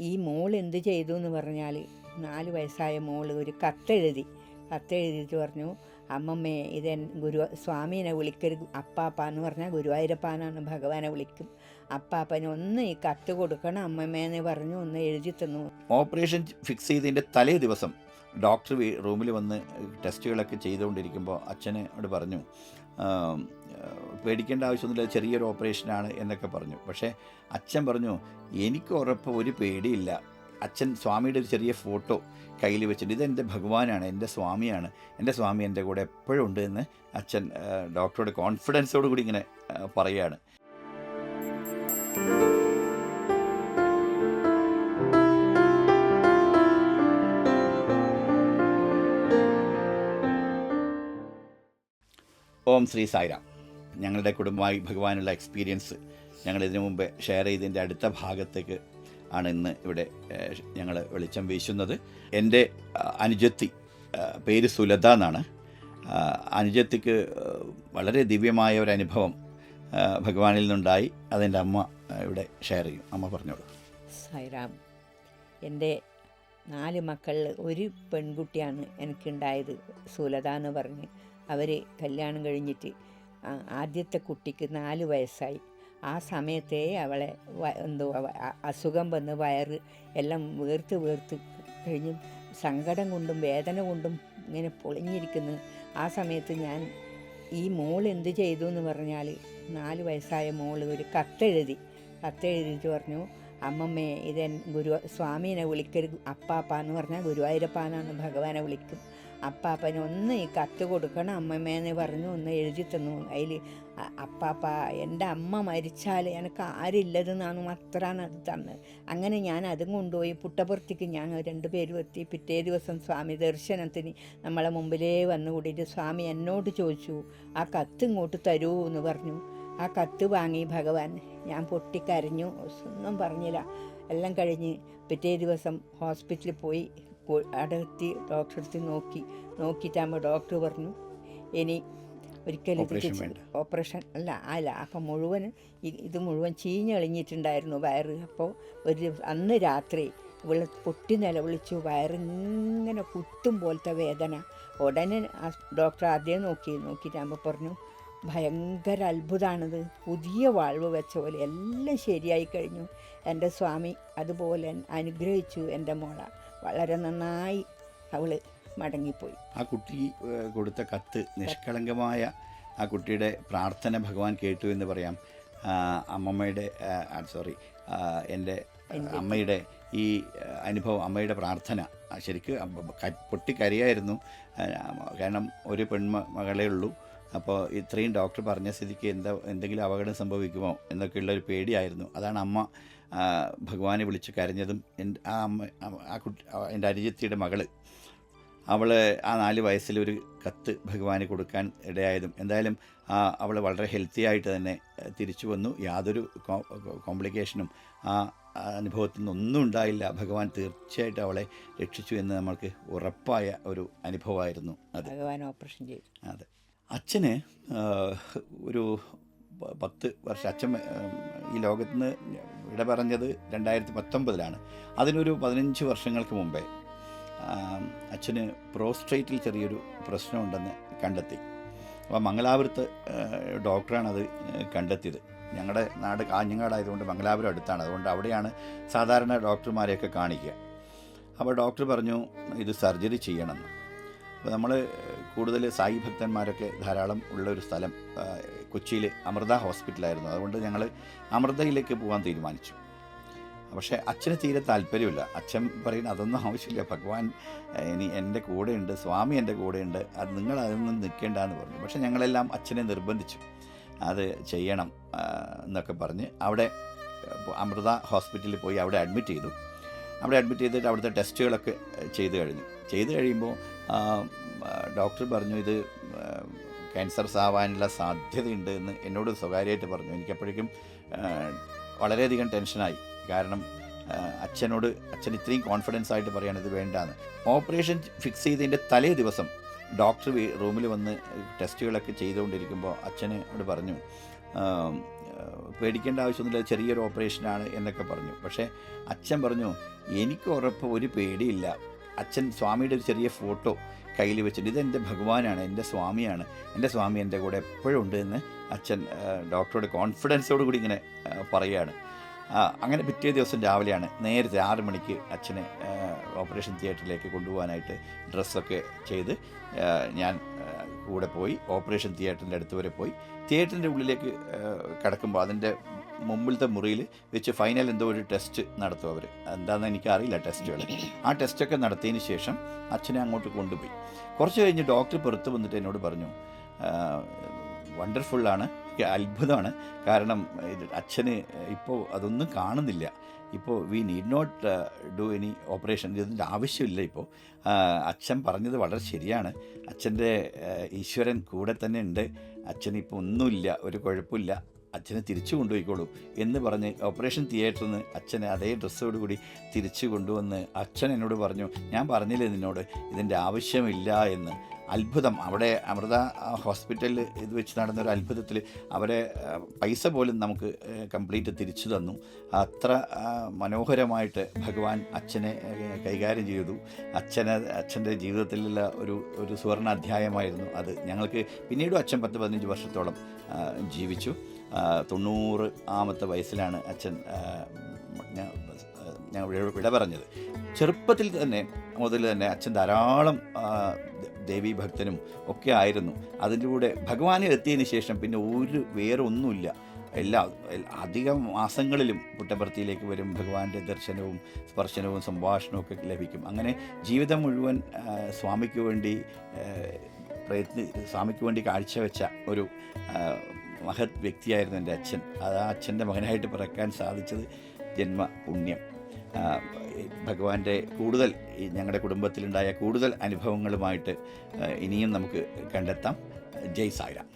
ഈ മോൾ എന്ത് ചെയ്തു എന്ന് പറഞ്ഞാൽ നാല് വയസ്സായ മോൾ ഒരു കത്തെഴുതി. കത്തെഴുതിയിട്ട് പറഞ്ഞു അമ്മമ്മേ ഇത് ഗുരു സ്വാമീനെ വിളിക്കരുത്. അപ്പാപ്പ എന്ന് പറഞ്ഞാൽ ഗുരുവായൂരപ്പാനാണ് ഭഗവാനെ വിളിക്കും. അപ്പാപ്പന് ഒന്ന് ഈ കത്ത് കൊടുക്കണം അമ്മമ്മേന്ന് പറഞ്ഞു ഒന്ന് എഴുതി തന്നു. ഓപ്പറേഷൻ ഫിക്സ് ചെയ്തതിന്റെ തലേ ദിവസം ഡോക്ടർ റൂമിൽ വന്ന് ടെസ്റ്റുകളൊക്കെ ചെയ്തുകൊണ്ടിരിക്കുമ്പോൾ അച്ഛനോട് പറഞ്ഞു പേടിക്കേണ്ട ആവശ്യമൊന്നുമില്ല. ചെറിയൊരു ഓപ്പറേഷനാണ് എന്നൊക്കെ പറഞ്ഞു. പക്ഷേ അച്ഛൻ പറഞ്ഞു എനിക്ക് ഉറപ്പ് ഒരു പേടിയില്ല. അച്ഛൻ സ്വാമിയുടെ ഒരു ചെറിയ ഫോട്ടോ കയ്യിൽ വെച്ചിട്ട് ഇതെന്റെ ഭഗവാനാണ് എന്റെ സ്വാമിയാണ്. എന്റെ സ്വാമി എന്റെ കൂടെ എപ്പോഴും ഉണ്ട് എന്ന് അച്ഛൻ ഡോക്ടറുടെ കോൺഫിഡൻസോട് കൂടി ഇങ്ങനെ പറയുകയാണ്. ഓം ശ്രീ സായിരാം. ഞങ്ങളുടെ കുടുംബമായി ഭഗവാനുള്ള എക്സ്പീരിയൻസ് ഞങ്ങൾ ഇതിനു മുമ്പ് ഷെയർ ചെയ്തതിന്റെ അടുത്ത ഭാഗത്തേക്ക് ആണ് ഇന്ന് ഇവിടെ ഞങ്ങൾ വെളിച്ചം വീശുന്നത്. എന്റെ അനുജത്തി പേര് സുലത എന്നാണ്. അനുജത്തിക്ക് വളരെ ദിവ്യമായ ഒരു അനുഭവം ഭഗവാനിൽ നിന്നുണ്ടായി. അതെന്റെ അമ്മ ഇവിടെ ഷെയർ ചെയ്യും. അമ്മ പറഞ്ഞോളൂ. സൈറാം എന്റെ നാല് മക്കളിൽ ഒരു പെൺകുട്ടിയാണ് എനിക്കുണ്ടായത് സുലത എന്ന് പറഞ്ഞ്. അവർ കല്യാണം കഴിഞ്ഞിട്ട് ആദ്യത്തെ കുട്ടിക്ക് നാല് വയസ്സായി. ആ സമയത്തേ അവളെ എന്തോ അസുഖം വന്ന് വയറ് എല്ലാം വേർത്ത് വേർത്ത് കഴിഞ്ഞ് സങ്കടം കൊണ്ടും വേദന കൊണ്ടും ഇങ്ങനെ പൊളിഞ്ഞിരിക്കുന്നു. ആ സമയത്ത് ഞാൻ ഈ മോൾ എന്ത് ചെയ്തു എന്ന് പറഞ്ഞാൽ നാല് വയസ്സായ മോൾ ഒരു കത്തെഴുതി. കത്തെഴുതിയിട്ട് പറഞ്ഞു അമ്മമ്മേ ഇതെൻ ഗുരു സ്വാമീനെ വിളിക്കരുത് അപ്പാപ്പ എന്ന് പറഞ്ഞാൽ ഗുരുവായൂരപ്പാനാണ് ഭഗവാനെ വിളിക്കും. അപ്പാപ്പന് ഒന്ന് ഈ കത്ത് കൊടുക്കണം അമ്മമ്മേന്ന് പറഞ്ഞു ഒന്ന് എഴുതി തന്നു. അതിൽ അപ്പാപ്പ എന്റെ അമ്മ മരിച്ചാൽ എനിക്ക് ആരില്ലതെന്നാണ് മാത്രമാണ് അത് തന്നത് അങ്ങനെ ഞാൻ അതും കൊണ്ടുപോയി പുട്ടപുറത്തേക്ക് ഞാൻ രണ്ട് പേരും എത്തി. പിറ്റേ ദിവസം സ്വാമി ദർശനത്തിന് നമ്മളെ മുമ്പിലേ വന്നു കൂടിയിട്ട് സ്വാമി എന്നോട് ചോദിച്ചു ആ കത്ത് ഇങ്ങോട്ട് തരൂ എന്ന് പറഞ്ഞു. ആ കത്ത് വാങ്ങി ഭഗവാൻ. ഞാൻ പൊട്ടിക്കരഞ്ഞു. ഒന്നും പറഞ്ഞില്ല. എല്ലാം കഴിഞ്ഞ് പിറ്റേ ദിവസം ഹോസ്പിറ്റലിൽ പോയി പോ- അവിടെ എത്തി ഡോക്ടറെ അടുത്ത് നോക്കി. നോക്കിയിട്ടാകുമ്പോൾ ഡോക്ടർ പറഞ്ഞു ഇനി ഒരിക്കലും ഓപ്പറേഷൻ ഓപ്പറേഷൻ അല്ല അല്ല അപ്പം മുഴുവൻ ഇത് മുഴുവൻ ചീഞ്ഞളിഞ്ഞിട്ടുണ്ടായിരുന്നു വയറ്. അപ്പോൾ ഒരു അന്ന് രാത്രി ഇവൾ പൊട്ടി നിലവിളിച്ചു വയറിങ്ങനെ കുത്തും പോലത്തെ വേദന. ഉടനെ ഡോക്ടർ ആദ്യം നോക്കി നോക്കിയിട്ടാകുമ്പോൾ പറഞ്ഞു ഭയങ്കര അത്ഭുതമാണിത് പുതിയ വാൾവ് വെച്ച പോലെ എല്ലാം ശരിയായി കഴിഞ്ഞു. എന്റെ സ്വാമി അതുപോലെ അനുഗ്രഹിച്ചു എന്റെ മോള. വളരെ നന്നായി അവൾ മടങ്ങിപ്പോയി. ആ കുട്ടി കൊടുത്ത കത്ത് നിഷ്കളങ്കമായ ആ കുട്ടിയുടെ പ്രാർത്ഥന ഭഗവാൻ കേട്ടു എന്ന് പറയാം. അമ്മമ്മയുടെ സോറി എന്റെ അമ്മയുടെ ഈ അനുഭവം അമ്മയുടെ പ്രാർത്ഥന ശരിക്കും പൊട്ടിക്കരയായിരുന്നു. കാരണം ഒരു പെൺമകളേ ഉള്ളൂ. അപ്പോൾ ഇത്രയും ഡോക്ടർ പറഞ്ഞ സ്ഥിതിക്ക് എന്താ എന്തെങ്കിലും അപകടം സംഭവിക്കുമോ എന്നൊക്കെയുള്ള ഒരു പേടിയായിരുന്നു. അതാണ് അമ്മ ഭഗവാനെ വിളിച്ച് കരഞ്ഞതും എന്റെ ആ അമ്മ ആ കുട്ടി എന്റെ അനുജത്തിയുടെ മകൾ. അവൾ ആ നാല് വയസ്സിൽ ഒരു കത്ത് ഭഗവാന് കൊടുക്കാൻ ഇടയായതും എന്തായാലും അവൾ വളരെ ഹെൽത്തി ആയിട്ട് തന്നെ തിരിച്ചു വന്നു. യാതൊരു കോംപ്ലിക്കേഷനും ആ ആ അനുഭവത്തിൽ നിന്നൊന്നും ഉണ്ടായില്ല. ഭഗവാൻ തീർച്ചയായിട്ടും അവളെ രക്ഷിച്ചു എന്ന് നമ്മൾക്ക് ഉറപ്പായ ഒരു അനുഭവമായിരുന്നു അത്. ഭഗവാൻ ഓപ്പറേഷൻ ചെയ്തു. അതെ. അച്ഛന് ഒരു പത്ത് വർഷം അച്ഛൻ ഈ ലോകത്ത് നിന്ന് വിട പറഞ്ഞത് രണ്ടായിരത്തി പത്തൊമ്പതിലാണ് അതിനൊരു പതിനഞ്ച് വർഷങ്ങൾക്ക് മുമ്പേ അച്ഛന് പ്രോസ്ട്രേറ്റിൽ ചെറിയൊരു പ്രശ്നമുണ്ടെന്ന് കണ്ടെത്തി. അപ്പോൾ മംഗലാപുരത്ത് അത് കണ്ടെത്തിയത്. ഞങ്ങളുടെ നാട് കാഞ്ഞങ്ങാടായതുകൊണ്ട് മംഗലാപുരം അടുത്താണ്. അതുകൊണ്ട് അവിടെയാണ് സാധാരണ ഡോക്ടർമാരെയൊക്കെ കാണിക്കുക. അപ്പോൾ ഡോക്ടർ പറഞ്ഞു ഇത് സർജറി ചെയ്യണമെന്ന് അപ്പോൾ നമ്മൾ കൂടുതൽ സായി ഭക്തന്മാരൊക്കെ ധാരാളം ഉള്ള ഒരു സ്ഥലം കൊച്ചിയിൽ അമൃത ഹോസ്പിറ്റലായിരുന്നു. അതുകൊണ്ട് ഞങ്ങൾ അമൃതയിലേക്ക് പോകാൻ തീരുമാനിച്ചു. പക്ഷേ അച്ഛന് തീരെ താല്പര്യമില്ല. അച്ഛൻ പറയുന്നത് അതൊന്നും ആവശ്യമില്ല. ഭഗവാൻ ഇനി എന്റെ കൂടെയുണ്ട്. സ്വാമി എന്റെ കൂടെയുണ്ട്. അത് നിങ്ങൾ അതൊന്നും നിൽക്കേണ്ടെന്ന് പറഞ്ഞു. പക്ഷേ ഞങ്ങളെല്ലാം അച്ഛനെ നിർബന്ധിച്ചു. അത് ചെയ്യണം എന്നൊക്കെ പറഞ്ഞ് അവിടെ അമൃത ഹോസ്പിറ്റലിൽ പോയി അവിടെ അഡ്മിറ്റ് ചെയ്തു. അവിടെ അഡ്മിറ്റ് ചെയ്തിട്ട് അവിടുത്തെ ടെസ്റ്റുകളൊക്കെ ചെയ്ത് കഴിഞ്ഞു. ചെയ്ത് കഴിയുമ്പോൾ ഡോക്ടർ പറഞ്ഞു ഇത് ക്യാൻസർ ആവാനുള്ള സാധ്യതയുണ്ട് എന്ന് എന്നോട് സ്വകാര്യമായിട്ട് പറഞ്ഞു. എനിക്കപ്പോഴേക്കും വളരെയധികം ടെൻഷനായി. കാരണം അച്ഛനോട് അച്ഛൻ ഇത്രയും കോൺഫിഡൻസ് ആയിട്ട് പറയാണ് ഇത് വേണ്ടാന്ന്. ഓപ്പറേഷൻ ഫിക്സ് ചെയ്തതിന്റെ തലേ ദിവസം ഡോക്ടർ റൂമിൽ വന്ന് ടെസ്റ്റുകളൊക്കെ ചെയ്തുകൊണ്ടിരിക്കുമ്പോൾ അച്ഛനോട് പറഞ്ഞു പേടിക്കേണ്ട ആവശ്യമൊന്നുമില്ല ചെറിയൊരു ഓപ്പറേഷനാണ് എന്നൊക്കെ പറഞ്ഞു. പക്ഷേ അച്ഛൻ പറഞ്ഞു എനിക്ക് ഉറപ്പ് ഒരു പേടിയില്ല. അച്ഛൻ സ്വാമിയുടെ ഒരു ചെറിയ ഫോട്ടോ കയ്യിൽ വെച്ചിട്ട് ഇതെന്റെ ഭഗവാനാണ് എന്റെ സ്വാമിയാണ്. എന്റെ സ്വാമി എന്റെ കൂടെ എപ്പോഴും ഉണ്ട് എന്ന് അച്ഛൻ ഡോക്ടറുടെ കോൺഫിഡൻസോട് കൂടി ഇങ്ങനെ പറയുകയാണ്. അങ്ങനെ പിറ്റേ ദിവസം രാവിലെയാണ് നേരത്തെ ആറ് മണിക്ക് അച്ഛനെ ഓപ്പറേഷൻ തിയേറ്ററിലേക്ക് കൊണ്ടുപോകാനായിട്ട് ഡ്രസ്സൊക്കെ ചെയ്ത് ഞാൻ കൂടെ പോയി ഓപ്പറേഷൻ തിയേറ്ററിന്റെ അടുത്ത് വരെ പോയി. തിയേറ്ററിന്റെ ഉള്ളിലേക്ക് കിടക്കുമ്പോൾ അതിന്റെ മുമ്പിലത്തെ മുറിയിൽ വെച്ച് ഫൈനൽ എന്തോ ഒരു ടെസ്റ്റ് നടത്തും അവർ എന്താണെന്ന് എനിക്കറിയില്ല ടെസ്റ്റുകൾ ആ ടെസ്റ്റൊക്കെ നടത്തിയതിന് ശേഷം അച്ഛനെ അങ്ങോട്ട് കൊണ്ടുപോയി. കുറച്ച് കഴിഞ്ഞ് ഡോക്ടർ പുറത്ത് വന്നിട്ട് എന്നോട് പറഞ്ഞു വണ്ടർഫുള്ളാണ് അത്ഭുതമാണ്. കാരണം ഇത് അച്ഛന് ഇപ്പോൾ അതൊന്നും കാണുന്നില്ല. ഇപ്പോൾ we need not do any operation ഇതിന്റെ ആവശ്യമില്ല ഇപ്പോൾ അച്ഛൻ പറഞ്ഞത് വളരെ ശരിയാണ്. അച്ഛന്റെ ഈശ്വരൻ കൂടെ തന്നെ ഉണ്ട്. അച്ഛനിപ്പോൾ ഒന്നുമില്ല ഒരു കുഴപ്പമില്ല. അച്ഛനെ തിരിച്ചു കൊണ്ടുപോയിക്കോളൂ എന്ന് പറഞ്ഞ് ഓപ്പറേഷൻ തിയേറ്ററിൽ നിന്ന് അച്ഛനെ അതേ ഡ്രസ്സോട് കൂടി തിരിച്ചു കൊണ്ടുവന്ന് അച്ഛൻ എന്നോട് പറഞ്ഞു ഞാൻ പറഞ്ഞില്ലേ നിന്നോട് ഇതിന്റെ ആവശ്യമില്ല എന്ന്. അത്ഭുതം. അവിടെ അമൃത ഹോസ്പിറ്റലിൽ ഇത് വെച്ച് നടന്ന ഒരു അത്ഭുതത്തിൽ അവരെ പൈസ പോലും നമുക്ക് കംപ്ലീറ്റ് തിരിച്ചു തന്നു. അത്ര മനോഹരമായിട്ട് ഭഗവാൻ അച്ഛനെ കൈകാര്യം ചെയ്തു. അച്ഛനെ അച്ഛന്റെ ജീവിതത്തിലുള്ള ഒരു ഒരു സുവർണ അധ്യായമായിരുന്നു അത്. ഞങ്ങൾക്ക് പിന്നീടും അച്ഛൻ പത്ത് പതിനഞ്ച് വർഷത്തോളം ജീവിച്ചു. തൊണ്ണൂറ് ആമത്തെ വയസ്സിലാണ് അച്ഛൻ ഞാൻ വിട- പറഞ്ഞത്. ചെറുപ്പത്തിൽ തന്നെ മുതൽ തന്നെ അച്ഛൻ ധാരാളം ദേവീഭക്തനും ഒക്കെ ആയിരുന്നു. അതിന്റെ കൂടെ ഭഗവാനെ എത്തിയതിന് ശേഷം പിന്നെ ഒരു വേറെ ഒന്നുമില്ല എല്ലാ അധികം മാസങ്ങളിലും പുട്ടപ്പർത്തിയിലേക്ക് വരും. ഭഗവാന്റെ ദർശനവും സ്പർശനവും സംഭാഷണവും ഒക്കെ ലഭിക്കും. അങ്ങനെ ജീവിതം മുഴുവൻ സ്വാമിക്ക് വേണ്ടി പ്രയത്നി സ്വാമിക്ക് വേണ്ടി കാഴ്ചവെച്ച ഒരു മഹത് വ്യക്തിയായിരുന്നു എന്റെ അച്ഛൻ. അത് ആ അച്ഛന്റെ മകനായിട്ട് പിറക്കാൻ സാധിച്ചത് ജന്മ പുണ്യം. ഭഗവാന്റെ കൂടുതൽ ഞങ്ങളുടെ കുടുംബത്തിലുണ്ടായ കൂടുതൽ അനുഭവങ്ങളുമായിട്ട് ഇനിയും നമുക്ക് കണ്ടെത്താം. ജയ് സായിരാം.